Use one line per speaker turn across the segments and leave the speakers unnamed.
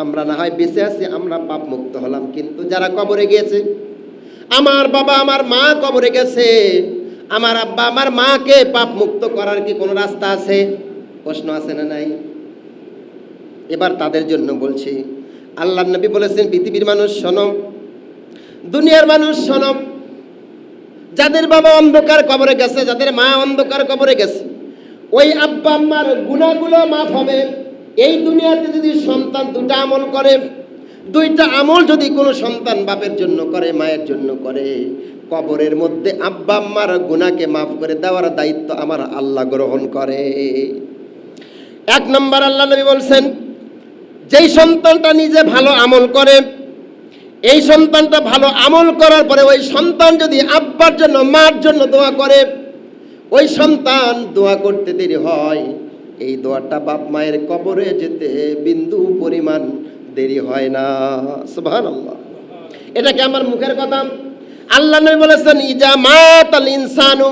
আমরা না হয় বেঁচে আছি, আমরা পাপ মুক্ত হলাম। কিন্তু যারা কবরে গিয়েছে, আমার বাবা, আমার মা কবরে গেছে, আমার আব্বা, আমার মাকে পাপ মুক্ত করার কি কোনো রাস্তা আছে? প্রশ্ন আছে না নাই? এবার তাদের জন্য বলছি আল্লাহ নবী বলেছেন, পৃথিবীর মানুষ শোনো, দুনিয়ার মানুষ শোনো, যাদের বাবা অন্ধকার কবরে গেছে, যাদের মা অন্ধকার কবরে গেছে, ওই আব্বা, আম্মার গুণাগুলো মাফ হবে। এই দুনিয়াতে যদি সন্তান দুটা আমল করে, দুইটা আমল যদি কোনো সন্তান বাপের জন্য করে, মায়ের জন্য করে, কবরের মধ্যে আব্বা আম্মার গুণাকে মাফ করে দেওয়ার দায়িত্ব আমার আল্লাহ গ্রহণ করে। এক নম্বর আল্লাহ নবী বলছেন, যেই সন্তানটা নিজে ভালো আমল করে, এই সন্তানটা ভালো আমল করার পরে ওই সন্তান যদি আব্বার জন্য, মার জন্য দোয়া করে, ওই সন্তান দোয়া করতে দেরি হয়। এই দোয়াটা বাপ মায়ের কবরে যেতে বিন্দু পরিমাণ দেরি হয় না। সুবহানাল্লাহ। এটা কি আমার মুখের কথা। আল্লাহ নবী বলেছেন, ইজা মাতাল ইনসানু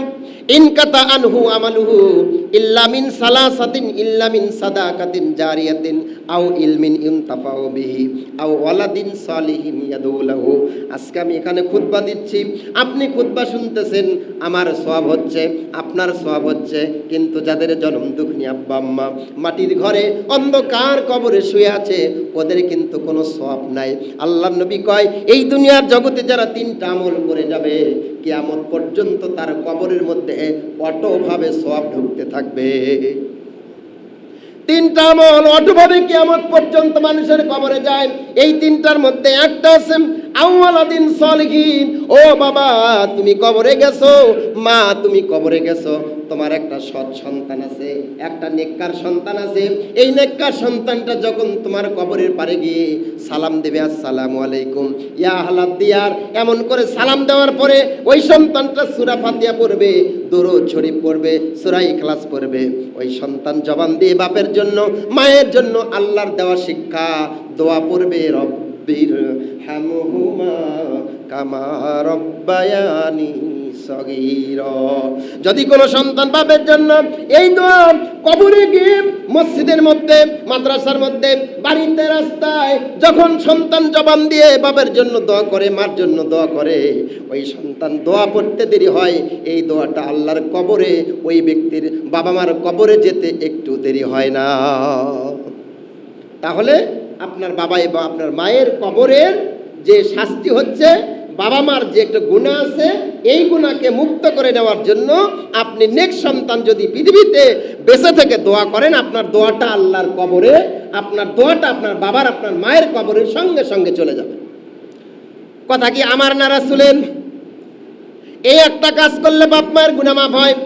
ইনকাতা আনহু আমালুহু। ইল্লা মিন সালাসাতিন ইল্লামিন সাদাকাতিন জারিয়াতিন, আও ইলমিন ইনতাফাউ বিহি, আও ওয়ালাদিন সালিহিন ইয়াদউ লাহু। আজকে আমি এখানে খুতবা দিচ্ছি। আপনি খুতবা শুনতেছেন, আমার সওয়াব হচ্ছে, আপনার সওয়াব হচ্ছে, কিন্তু যাদের জন্ম দুঃখনি আব্বা আম্মা, মাটির ঘরে অন্ধকার কবরে শুয়ে আছে ওদের কিন্তু কোনো সব নাই। আল্লাহ নবী কয়, এই দুনিয়ার জগতে যারা তিনটা আমল করে যাবে, কিয়ামত পর্যন্ত তার কবরের মধ্যে অটোভাবে সব ঢুকতে থাকবে। তিনটা আমল অটোভাবে কিয়ামত পর্যন্ত মানুষের কবরে যায়। এই তিনটার মধ্যে একটা আছে আউয়ালাদিন সলিহিন। ও বাবা, তুমি কবরে গেছো? মা, তুমি কবরে গেছো? তোমার একটা সৎ সন্তান আছে, একটা নেককার সন্তান আছে। এই নেককার সন্তানটা যখন তোমার কবরের পারে গিয়ে সালাম দেবে, আসসালামু আলাইকুম। ইয়া দিয়ার এমন করে সালাম দেওয়ার পরে ওই সন্তানটা সুরা ফাতিয়া পড়বে, দরুদ শরীফ পড়বে, সুরা ইখলাস পড়বে। ওই সন্তান জবান দিয়ে বাপের জন্য, মায়ের জন্য আল্লাহর দেওয়া শিক্ষা, দোয়া পড়বে রব্বির হামহুমা কামা রব্বায়ানি সগীর। যদি কোনো সন্তান বাপের জন্য এই দোয়া কবরে গিয়ে মসজিদের মধ্যে, মাদ্রাসার মধ্যে, বাড়িতে, রাস্তায় যখন সন্তান জবান দিয়ে বাবার জন্য দোয়া করে, মার জন্য দোয়া করে, ওই সন্তান দোয়া পড়তে দেরি হয়, এই দোয়াটা আল্লাহর কবরে, ওই ব্যক্তির বাবা মার কবরে যেতে একটু দেরি হয় না। তাহলে আপনার বাবা এবং আপনার মায়ের কবরের যে শাস্তি হচ্ছে, বাবা মার যে একটা গুণা আছে, এই গুণাকে মুক্ত করে নেওয়ার জন্য আপনি নেক্সট সন্তান যদি পৃথিবীতে বেঁচে থেকে দোয়া করেন, আপনার দোয়াটা আল্লাহর কবরে, আপনার দোয়াটা আপনার বাবার, আপনার মায়ের কবরের সঙ্গে সঙ্গে চলে যাবে। কথা কি আমার নারা শুলেন এই একটা কাজ করলে বাপ মায়ের গুণা মাফ হয়।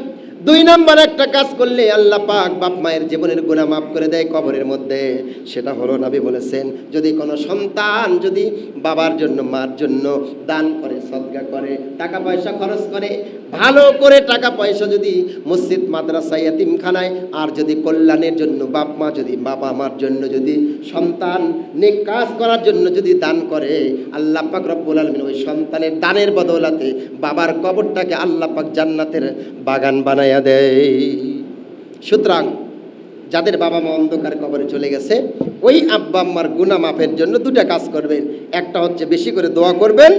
দুই নাম্বার একটা কাজ করলে আল্লাহ পাক বাপ মায়ের জীবনের গুণা মাফ করে দেয় কবরের মধ্যে। সেটা হলো নবী বলেছেন, যদি কোনো সন্তান যদি বাবার জন্য, মার জন্য দান করে সদগা করে, টাকা পয়সা খরচ করে, ভালো করে টাকা পয়সা যদি মসজিদ, মাদ্রাসা ইয়াতিমখানায় আর যদি কল্যাণের জন্য, বাপ মা যদি, বাবা মার জন্য যদি, সন্তান নেক কাজ করার জন্য যদি দান করে, আল্লাহ পাক রব্বুল আলমিন ওই সন্তানের দানের বদৌলাতে বাবার কবরটাকে আল্লাহ পাক জান্নাতের বাগান বানাইয়া দেয়। সুতরাং যাদের বাবা মা অন্ধকার কবরে চলে গেছে, ওই আব্বা আম্মার গুণা মাফের জন্য দুটা কাজ করবেন। একটা হচ্ছে বেশি করে দোয়া করবেন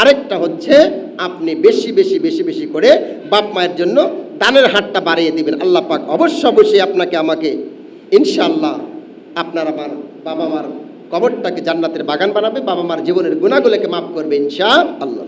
আরেকটা হচ্ছে আপনি বেশি বেশি বেশি বেশি করে বাপ মায়ের জন্য দানের হাটটা বাড়িয়ে দিবেন। আল্লাহ পাক অবশ্য অবশ্যই আপনাকে, আমাকে ইনশাল্লাহ আপনার আমার বাবা মার কবরটাকে জান্নাতের বাগান বানাবে, বাবা মার জীবনের গুণাগুলোকে মাফ করবে ইনশা আল্লাহ